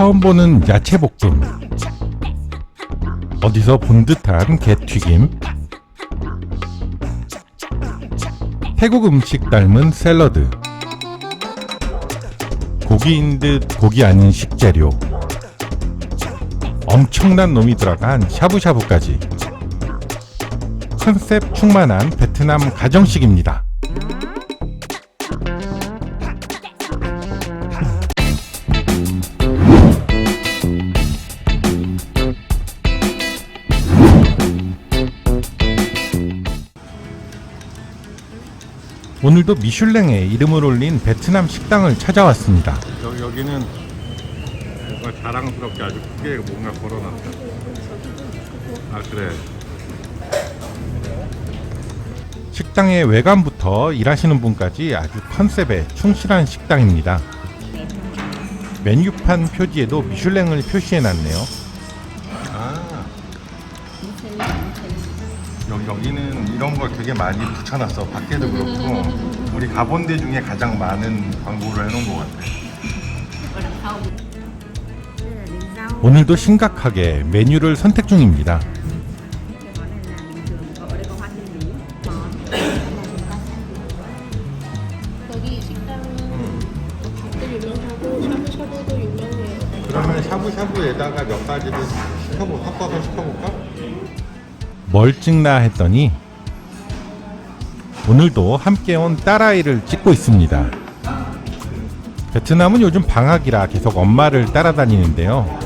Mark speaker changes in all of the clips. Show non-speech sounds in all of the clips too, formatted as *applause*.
Speaker 1: 처음 보는 야채 볶음. 어디서 본 듯한 게튀김. 태국 음식 닮은 샐러드. 고기인 듯 고기 아닌 식재료. 엄청난 놈이 들어간 샤브샤브까지. 컨셉 충만한 베트남 가정식입니다. 오늘도 미슐랭에 이름을 올린 베트남 식당을 찾아왔습니다.
Speaker 2: 여기, 여기는 뭔가 자랑스럽게 아주 크게 뭔가 걸어놨다. 아 그래.
Speaker 1: 식당의 외관부터 일하시는 분까지 아주 컨셉에 충실한 식당입니다. 메뉴판 표지에도 미슐랭을 표시해 놨네요.
Speaker 2: 아. 여기 여기는 이런 걸 되게 많이 붙여놨어. 밖에도 그렇고 우리 가본 데 중에 가장 많은 광고를 해놓은 것 같아.
Speaker 1: 오늘도 심각하게 메뉴를 선택 중입니다.
Speaker 3: 거기 식당은 밥도 유명하고 샤브샤브도 유명해요.
Speaker 2: 그러면 샤브샤브에다가 몇 가지를 시켜보 섞어서 시켜볼까?
Speaker 1: 뭘 찍나 했더니 오늘도 함께 온 딸아이를 찍고 있습니다. 베트남은 요즘 방학이라 계속 엄마를 따라다니는데요.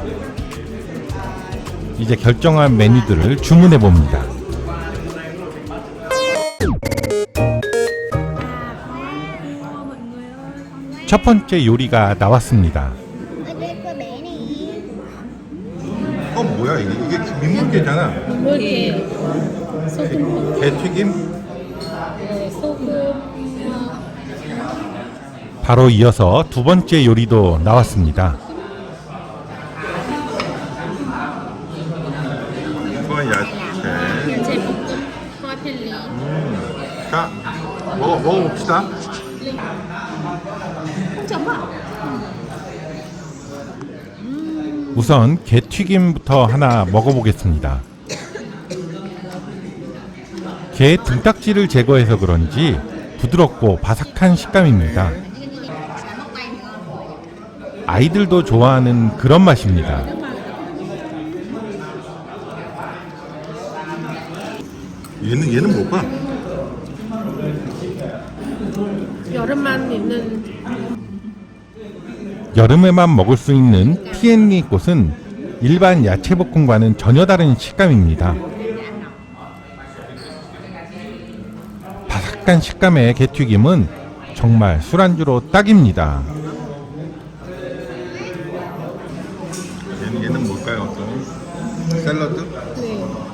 Speaker 1: 이제 결정한 메뉴들을 주문해 봅니다. 첫 번째 요리가 나왔습니다.
Speaker 2: 어 뭐야 이게 이게 민물게잖아.
Speaker 3: 물게 소금,
Speaker 2: 게튀김.
Speaker 3: 네, 소금,
Speaker 1: 바로 이어서 두 번째 요리도 나왔습니다.
Speaker 2: 이건 야채.
Speaker 3: 야채 볶음, 화펠리.
Speaker 2: 자 먹어 먹어봅시다.
Speaker 1: 우선 게튀김부터 하나 먹어보겠습니다. 게 등딱지를 제거해서 그런지 부드럽고 바삭한 식감입니다. 아이들도 좋아하는 그런 맛입니다.
Speaker 2: 얘는 얘는 뭘까?
Speaker 3: 여름만 있는
Speaker 1: 여름에만 먹을 수 있는 피엔리 꽃은 일반 야채 볶음과는 전혀 다른 식감입니다. 바삭한 식감의 게튀김은 정말 술안주로 딱입니다.
Speaker 2: 얘는 얘는 뭘까요? 어떤 샐러드?
Speaker 3: 네.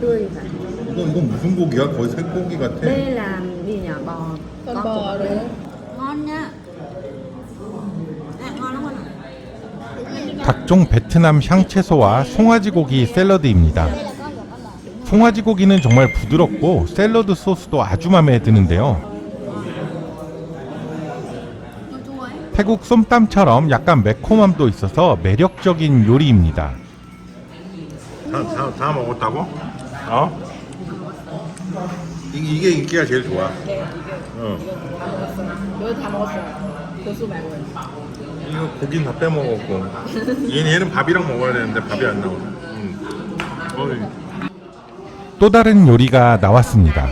Speaker 4: tươi và
Speaker 2: 이건 이건 무슨 고기야? 거의 살코기 같아.
Speaker 4: nhỉ bò
Speaker 3: con bò nữa
Speaker 4: ngon ạ
Speaker 1: 각종 베트남 향채소와 송아지 고기 샐러드입니다. 송아지 고기는 정말 부드럽고 샐러드 소스도 아주 마음에 드는데요. 태국 쏨땀처럼 약간 매콤함도 있어서 매력적인 요리입니다.
Speaker 2: 다, 다, 다 먹었다고? 어? 이, 이게 인기가 제일 좋아.
Speaker 3: 네
Speaker 2: 어.
Speaker 3: 다 먹었어요 여기 다 먹었어요 고수 말고요
Speaker 2: 이거 고기는 다 빼먹었고. 얘는, 얘는 밥이랑 먹어야 되는데 밥이 안 나오네. 음. 어이.
Speaker 1: 또 다른 요리가 나왔습니다.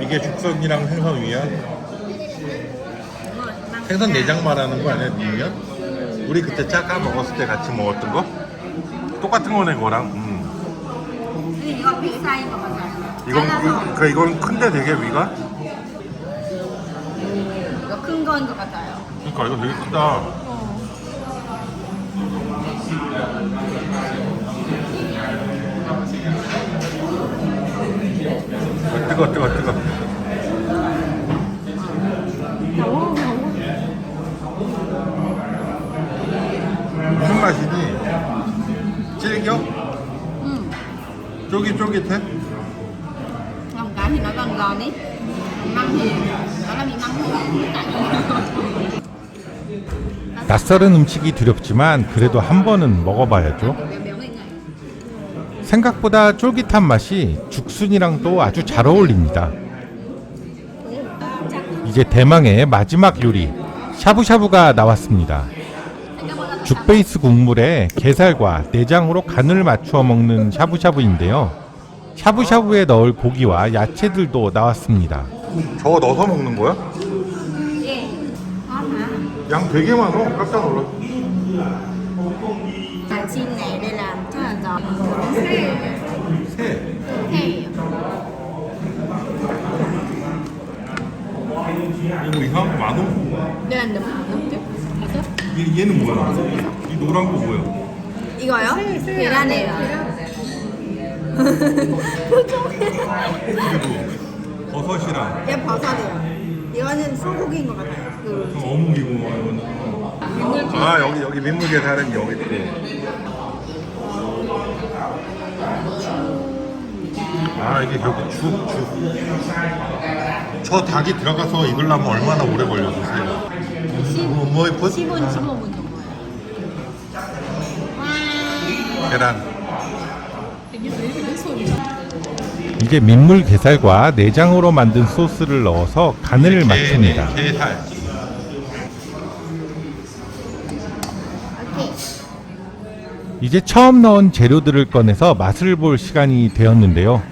Speaker 2: 이게 죽선이랑 생선 위야? 생선 내장 말하는 거 아니야, 니면? 우리 그때 짜까 먹었을 때 같이 먹었던 거? 똑같은 거네, 그거랑. 음.
Speaker 4: Con bị sai mà còn
Speaker 2: 이건, 이, 그, 이건 큰데 되게 위가?
Speaker 4: 이거 큰 거인 것 같아요
Speaker 2: 그러니까 이거 되게 크다. 아, 뜨거, 뜨거, 뜨거. 무슨 맛이니? 질겨? 쫄깃쫄깃해?
Speaker 4: lòng cá thì nó giòn giòn ý măng thì nó là
Speaker 3: ba bị măng không? Tại *laughs*
Speaker 1: 낯설은 음식이 두렵지만 그래도 한 번은 먹어봐야죠.
Speaker 3: béo béo ngậy ngậy.
Speaker 1: 생각보다 쫄깃한 맛이 죽순이랑도 아주 잘 어울립니다. 이제 대망의 마지막 요리 샤브샤브가 나왔습니다. 죽 베이스 국물에 게살과 내장으로 간을 맞추어 먹는 샤브샤브인데요. 샤브샤브에 넣을 고기와 야채들도 나왔습니다.
Speaker 2: 저거 넣어서 먹는 거야?
Speaker 3: 예.
Speaker 2: 양 되게 많아. 깜짝 놀랐어.
Speaker 4: Giòn
Speaker 2: 새. 이거 이상한 거 많아.
Speaker 3: Đây là nấm
Speaker 2: 얘, 얘는 뭐야? 이 노란 거 뭐야?
Speaker 4: 이거요? 계란이에요.
Speaker 2: 그리고 버섯이랑
Speaker 4: 얘 버섯이에요. 이거는 소고기인 것 같아요. 그
Speaker 2: 어묵이고 이거는. 아 여기 여기 민물게살은 여기 있고 아 이게 결국 죽죽저 닭이 들어가서 익으려면 얼마나 오래 걸려주세요 뭐, 뭐, 뭐
Speaker 3: 10분 15분 정도예요.
Speaker 2: 계란.
Speaker 1: 이제 민물 게살과 내장으로 만든 소스를 넣어서 간을 맞춥니다.
Speaker 2: 게, 게살
Speaker 1: 이제 처음 넣은 재료들을 꺼내서 맛을 볼 시간이 되었는데요.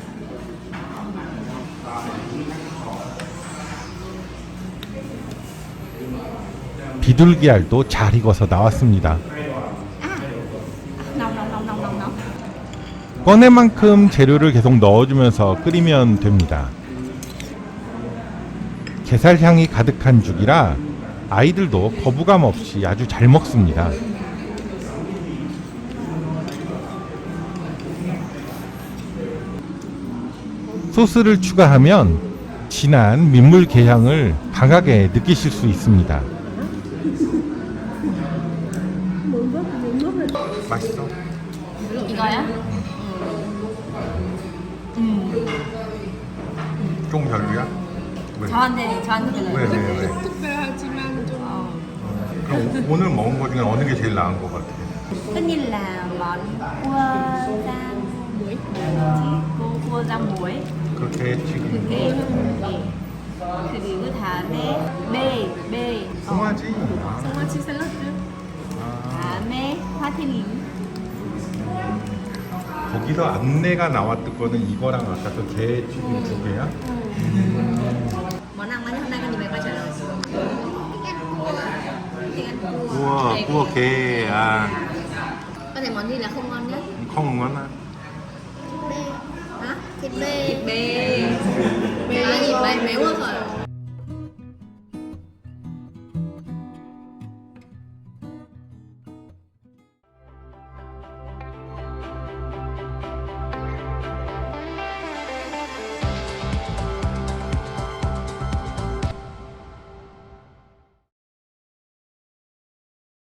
Speaker 1: 비둘기알도 잘 익어서 나왔습니다. 꺼낼 만큼 재료를 계속 넣어주면서 끓이면 됩니다. 게살 향이 가득한 죽이라 아이들도 거부감 없이 아주 잘 먹습니다. 소스를 추가하면 진한 민물 게향을 강하게 느끼실 수 있습니다.
Speaker 2: 맛있어?
Speaker 3: 이거야?
Speaker 2: 좀 별로야? 왜?
Speaker 4: 저한테 저한테 별로
Speaker 2: 왜, 왜, 왜?
Speaker 3: 특별하지만 좀
Speaker 2: 그럼 오- 오늘 먹은 거 중에 어느 게 제일 나은 것 같아?
Speaker 4: nhiên là món cua rang
Speaker 3: muối.
Speaker 4: cua cua rang muối
Speaker 2: 그렇게 지금
Speaker 4: 그게 예. 그리고 다음에 베, 베, 어,
Speaker 2: 송아지
Speaker 3: 송아지 샐러드.
Speaker 4: 다음에 화틀리
Speaker 2: 거기서 안내가 나왔던 거는 이거랑 아까 그게 튀김 두 개야?
Speaker 4: trả lời Thích ăn cua
Speaker 2: 우와 구워 게 아,
Speaker 4: có thể món gì là không ngon nhất
Speaker 2: ngon á
Speaker 4: hả thịt bê thịt bê bê nhìn mày méo quá rồi